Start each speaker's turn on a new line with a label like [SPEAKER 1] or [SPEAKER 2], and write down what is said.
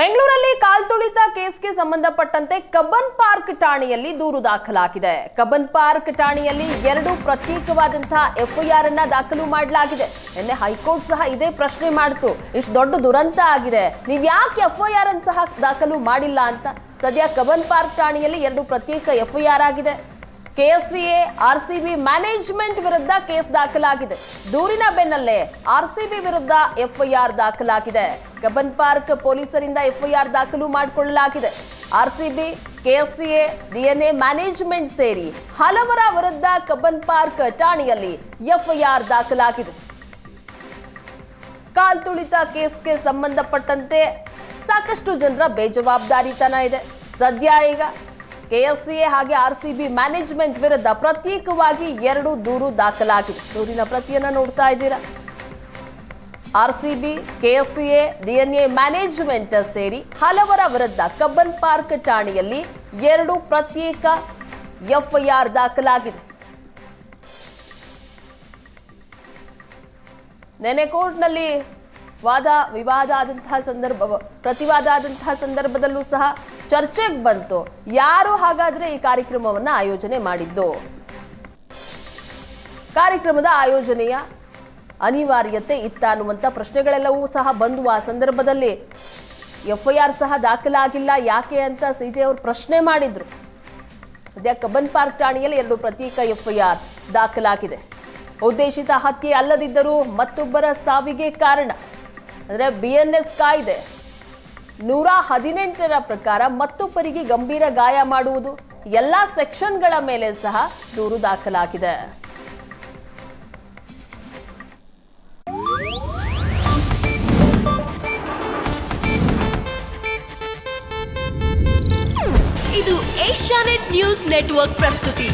[SPEAKER 1] ಬೆಂಗಳೂರಲ್ಲಿ ಕಾಲ್ತುಳಿತ ಕೇಸ್ಗೆ ಸಂಬಂಧಪಟ್ಟಂತೆ Cubbon park ಠಾಣೆಯಲ್ಲಿ ದೂರು ದಾಖಲಾಗಿದೆ. ಕಬ್ಬನ್ ಪಾರ್ಕ್ ಠಾಣೆಯಲ್ಲಿ ಎರಡು ಪ್ರತ್ಯೇಕವಾದಂತಹ ಎಫ್ಐಆರ್ ಅನ್ನ ದಾಖಲು ಮಾಡಲಾಗಿದೆ. ನಿನ್ನೆ ಹೈಕೋರ್ಟ್ ಸಹ ಇದೇ ಪ್ರಶ್ನೆ ಮಾಡಿತು. ಇಷ್ಟು ದೊಡ್ಡ ದುರಂತ ಆಗಿದೆ. ನೀವ್ ಯಾಕೆ ಎಫ್ಐಆರ್ ಅನ್ನು ಸಹ ದಾಖಲು ಮಾಡಿಲ್ಲ ಅಂತ? ಸದ್ಯ ಕಬನ್ ಪಾರ್ಕ್ ಠಾಣೆಯಲ್ಲಿ ಎರಡು ಪ್ರತ್ಯೇಕ ಎಫ್ಐಆರ್ ಆಗಿದೆ. ಕೆಎಸ್ಸಿಎ, ಆರ್ಸಿಬಿ ಮ್ಯಾನೇಜ್ಮೆಂಟ್ ವಿರುದ್ಧ ಕೇಸ್ ದಾಖಲಾಗಿದೆ. ದೂರಿನ ಬೆನ್ನಲ್ಲೇ ಆರ್ಸಿಬಿ ವಿರುದ್ಧ ಎಫ್ಐಆರ್ ದಾಖಲಾಗಿದೆ. ಕಬ್ಬನ್ ಪಾರ್ಕ್ ಪೊಲೀಸರಿಂದ ಎಫ್ಐಆರ್ ದಾಖಲು ಮಾಡಿಕೊಳ್ಳಲಾಗಿದೆ. ಆರ್ಸಿಬಿ, ಕೆಎಸ್ಸಿಎ, ಡಿಎನ್ಎ ಮ್ಯಾನೇಜ್ಮೆಂಟ್ ಸೇರಿ ಹಲವರ ವಿರುದ್ಧ ಕಬ್ಬನ್ ಪಾರ್ಕ್ ಠಾಣೆಯಲ್ಲಿ ಎಫ್ಐಆರ್ ದಾಖಲಾಗಿದೆ. ಕಾಲ್ತುಳಿತ ಕೇಸ್ಗೆ ಸಂಬಂಧಪಟ್ಟಂತೆ ಸಾಕಷ್ಟು ಜನರ ಬೇಜವಾಬ್ದಾರಿತನ ಇದೆ. ಸದ್ಯ ಈಗ ಕೆಎಸ್ಸಿಎ ಹಾಗೆ ಆರ್ಸಿಬಿ ಮ್ಯಾನೇಜ್ಮೆಂಟ್ ವಿರುದ್ಧ ಪ್ರತ್ಯೇಕವಾಗಿ ಎರಡು ದೂರು ದಾಖಲಾಗಿದೆ. ದೂರಿನ ಪ್ರತಿಯನ್ನ ನೋಡ್ತಾ ಇದ್ದೀರಾ? ಆರ್ಸಿಬಿ ಕೆಎಸ್ಸಿಎ ಡಿಎನ್ಎ ಮ್ಯಾನೇಜ್ಮೆಂಟ್ ಸೇರಿ ಹಲವರ ವಿರುದ್ಧ ಕಬ್ಬನ್ ಪಾರ್ಕ್ ಠಾಣೆಯಲ್ಲಿ ಎರಡು ಪ್ರತ್ಯೇಕ ಎಫ್ಐಆರ್ ದಾಖಲಾಗಿದೆ. ನೆನೆ ಕೋರ್ಟ್ನಲ್ಲಿ ವಾದ ವಿವಾದ ಆದಂತಹ ಸಂದರ್ಭ ಪ್ರತಿವಾದ ಆದಂತಹ ಸಂದರ್ಭದಲ್ಲೂ ಸಹ ಚರ್ಚೆಗೆ ಬಂತು. ಯಾರು ಹಾಗಾದ್ರೆ ಈ ಕಾರ್ಯಕ್ರಮವನ್ನ ಆಯೋಜನೆ ಮಾಡಿದ್ದು? ಕಾರ್ಯಕ್ರಮದ ಆಯೋಜನೆಯ ಅನಿವಾರ್ಯತೆ ಇತ್ತ ಅನ್ನುವಂಥ ಪ್ರಶ್ನೆಗಳೆಲ್ಲವೂ ಸಹ ಬಂದು ಆ ಸಂದರ್ಭದಲ್ಲಿ ಎಫ್ಐಆರ್ ಸಹ ದಾಖಲಾಗಿಲ್ಲ. ಯಾಕೆ ಅಂತ ಸಿ ಜೆ ಅವರು ಪ್ರಶ್ನೆ ಮಾಡಿದ್ರು. ಸದ್ಯ ಕಬ್ಬನ್ ಪಾರ್ಕ್ ಠಾಣೆಯಲ್ಲಿ ಎರಡು ಪ್ರತ್ಯೇಕ ಎಫ್ಐಆರ್ ದಾಖಲಾಗಿದೆ. ಉದ್ದೇಶಿತ ಹತ್ಯೆ ಅಲ್ಲದಿದ್ದರೂ ಮತ್ತೊಬ್ಬರ ಸಾವಿಗೆ ಕಾರಣ. ಅಂದ್ರೆ ಎಸ್ ಕಾಯ್ದೆ ನೂರ ಹದಿನೆಂಟರ ಪ್ರಕಾರ ಮತ್ತೊಬ್ಬರಿಗೆ ಗಂಭೀರ ಗಾಯ ಮಾಡುವುದು. ಎಲ್ಲಾ ಸೆಕ್ಷನ್ಗಳ ಮೇಲೆ ಸಹ ದೂರು ದಾಖಲಾಗಿದೆ.
[SPEAKER 2] ಇದು ಏಷ್ಯಾನೆಟ್ ನ್ಯೂಸ್ ನೆಟ್ವರ್ಕ್ ಪ್ರಸ್ತುತಿ.